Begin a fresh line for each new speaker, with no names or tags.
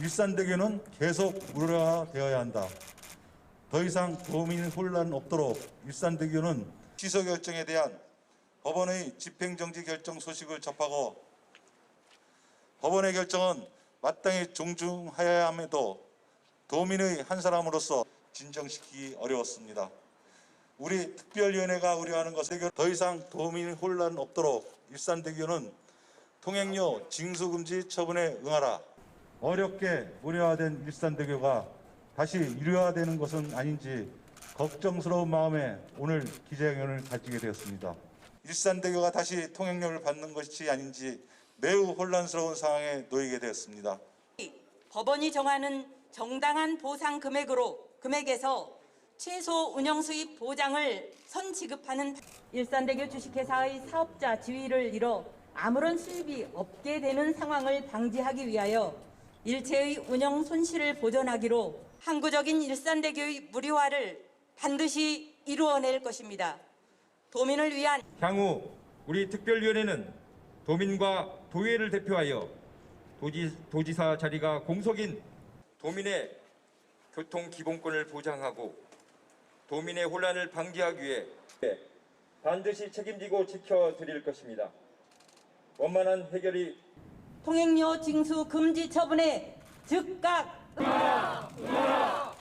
일산대교는 계속 무료화되어야 한다. 더 이상 도민 혼란 없도록 일산대교는 취소 결정에 대한 법원의 집행정지 결정 소식을 접하고 법원의 결정은 마땅히 존중하여야 함에도 도민의 한 사람으로서 진정시키기 어려웠습니다. 우리 특별위원회가 우려하는 것은 더 이상 도민 혼란 없도록 일산대교는 통행료 징수금지 처분에 응하라. 어렵게 무료화된 일산대교가 다시 유료화되는 것은 아닌지 걱정스러운 마음에 오늘 기자회견을 가지게 되었습니다. 일산대교가 다시 통행료를 받는 것이 아닌지 매우 혼란스러운 상황에 놓이게 되었습니다.
법원이 정하는 정당한 보상 금액으로 금액에서 최소 운영 수입 보장을 선 지급하는 일산대교 주식회사의 사업자 지위를 잃어 아무런 수입이 없게 되는 상황을 방지하기 위하여 일체의 운영 손실을 보전하기로 항구적인 일산대교의 무료화를 반드시 이루어낼 것입니다. 도민을 위한
향후 우리 특별위원회는 도민과 도의회를 대표하여 도지, 도지사 자리가 공석인 도민의 교통 기본권을 보장하고 도민의 혼란을 방지하기 위해 반드시 책임지고 지켜드릴 것입니다. 원만한 해결이
통행료 징수 금지 처분에 즉각 응하! 응하!